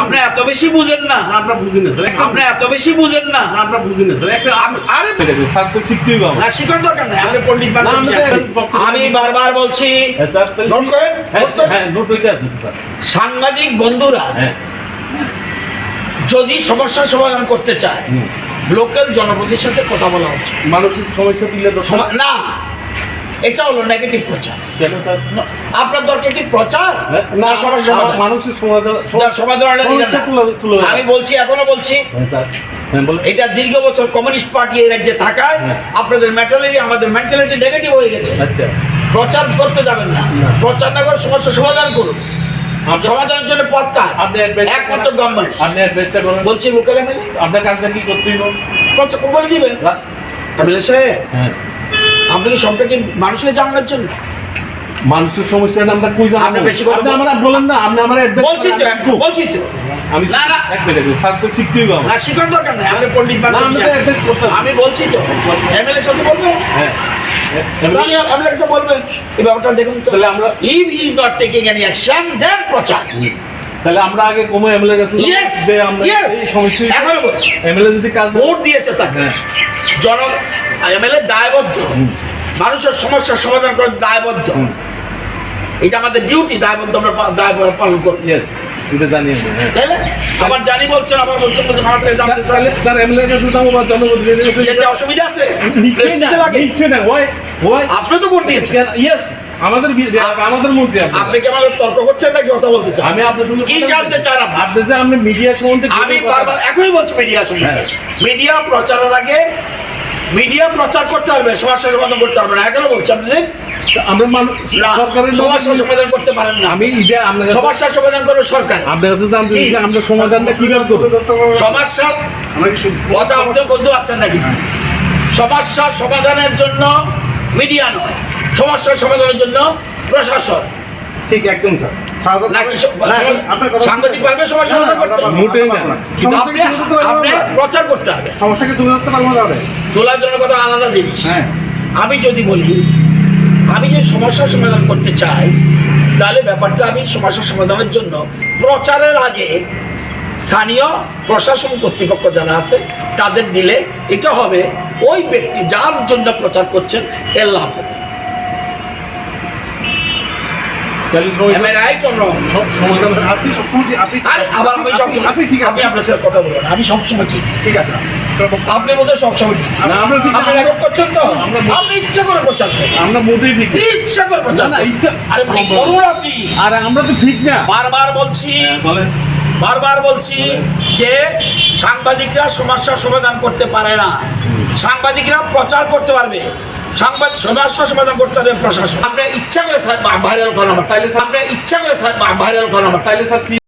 আপনি এত বেশি বুঝেন না। আমরা বুঝি না স্যার। আপনি এত বেশি বুঝেন না। আমরা বুঝি না স্যার। একটা আরে স্যার তো শিখতেই হবে। না শিখার দরকার নাই। আপনি পণ্ডিত মানুষ আমি বারবার বলছি। হ্যাঁ, স্যার নোট করেন, হ্যাঁ, নোট। হ্যাঁ নোট হইতে আছে স্যার। সাংবাদিক বন্ধুরা হ্যাঁ। যদি সমস্যার সমাধান করতে চায়। লোকাল জনপ্রতির সাথে কথা বলা উচিত। মানসিক সমস্যা দিলে তো না এটা হলো নেগেটিভ প্রচার। আপনার দরকার কি প্রচার? না সমস্যা সমাধান? মানুষের সমাধান। আমি বলছি এখনও বলছি। হ্যাঁ হ্যাঁ এটা দীর্ঘ বছর কমিউনিস্ট পার্টি এই রাজ্যে থাকায় হ্যাঁ। আপনাদের মেন্টালিটি আমাদের মেন্টালিটি নেগেটিভ হয়ে গেছে। আচ্ছা। প্রচার করতে যাবেন না। প্রচার না করে সমস্যা সমাধান করুন। সমাধানের জন্য পথ কার একমাত্র। গভর্নমেন্ট আপনি অ্যাডভাইসটা করেন বলছি লোকাল এমএলএ আপনার কাজটা কি করতেই হবে বলে দিবেন। এমএলএ সাহেব হ্যাঁ। আপনি কি মানুষের জানানোর জন্য? মানুষের সমস্যাটা আমরা কই জানাব? আপনি বেশি কথা আমরা বলেন না আপনি আমার বলছি তো বলছি তো। আমি না, না। এক মিনিট স্যার তো শিখতেই হবে না শিখার দরকার নাই আপনি পণ্ডিত মানুষ জানেন। advice করতে আমি বলছি তো এমএলএ সাথে বলব হ্যাঁ। স্যার, আপনি একটা বলবেন। এই ব্যাপারটা দেখুন তো। তাহলে আমরা- if is not taking any action then প্রচার। তাহলে আমরা আগে কমে এমএলএ কাছে যে আমরা এই সমস্যা এখনও বলছি। এমএলএ যদি কাজ ভোট দিয়েছে তাকে। হ্যাঁ। জন এমএলএ দায়বদ্ধ। মানুষের সমস্যার সমাধান করার দায়বদ্ধ। এটা আমাদের ডিউটি দায়বদ্ধ আমরা দায় পালন জানি আমি তাই না আবার জানি বলছেন আবার বলছেন বলছেন আমার কাছে জানতে চান। তাহলে স্যার এমএলএ কাছে যাব বা জনপ্রতিনিধির কাছে যেতে অসুবিধা আছে? নিচ্ছে প্রেস্টিজে না লাগে। নিচ্ছে না। ওয়াই ওয়াই আপনি তো ভোট দিয়েছেন। আমাদের আমাদের মধ্যে আপনি। আপনি কি আমাদের তর্ক করছেন নাকি কথা বলতে চান? আমি আপনার সঙ্গে কি জানতে চান আপনি? আপনি যে আপনি মিডিয়া সম্বন্ধে আমি বারবার এখনই বলছি মিডিয়া হ্যাঁ। মিডিয়া প্রচারের আগে মিডিয়া প্রচার করতে পারবে সমস্যা সমাধান করতে পারবে না। এখনও বলছি আপনি আমরা না, সমস্যা সমাধান করতে পারেন না। আমি সমস্যা সমাধান করবে সরকার। আপনার কাছে জানতে আমরা সমাধানটা কীভাবে করব? সমস্যা আমরা কি শুধু কথা আপনি বলতে পারছেন নাকি? সমস্যা সমাধানের জন্য মিডিয়া নয় সমস্যা সমাধানের জন্য প্রশাসন। ঠিক একদম স্যার। সাংবাদিক পারবে সমাধান করতে আপনি। প্রচার করতে হবে। সমস্যাকে তুলে ধরতে পারব না তোলার জন্য কথা আলাদা জিনিস। হ্যাঁ। আমি যদি বলি আমি যে সমস্যার সমাধান করতে চাই তাহলে ব্যাপারটা আমি সমস্যা সমাধানের জন্য প্রচারের আগে স্থানীয় প্রশাসন কর্তৃপক্ষ যারা আছে তাদের দিলে এটা হবে। ওই ব্যক্তি যার জন্য প্রচার করছেন এর লাভ হবে তাহলে সবাই- Am I right or wrong? সব সমাধান আপনি সবসময় ঠিক- আপনি আর আবার আমি সবসময় ঠিক ঠিক আছে। আপনি বোধহয় সবসময় ঠিক। না, আমরা ঠিক- আপনি রেকর্ড করছেন তো? আমরা- আপনি ইচ্ছা করে করেন। আমরা মোটেই ঠিক ইচ্ছা করে প্রচার না, না, ইচ্ছা- আরে করুন আপনি। আর আমরা তো ঠিক না। বারবার বলছি। বলেন। বারবার বলছি যে সাংবাদিকরা সমস্যার সমাধান করতে পারে না। সাংবাদিকরা প্রচার করতে পারবে। সাংবাদিক সমস্যা সমাধান করতে হবে প্রশাসন। আপনার ইচ্ছা করে ভাইরাল করা আমার। তাইলে আপনি ইচ্ছা করে ভাইরাল করা আমার। তাইলে স্যার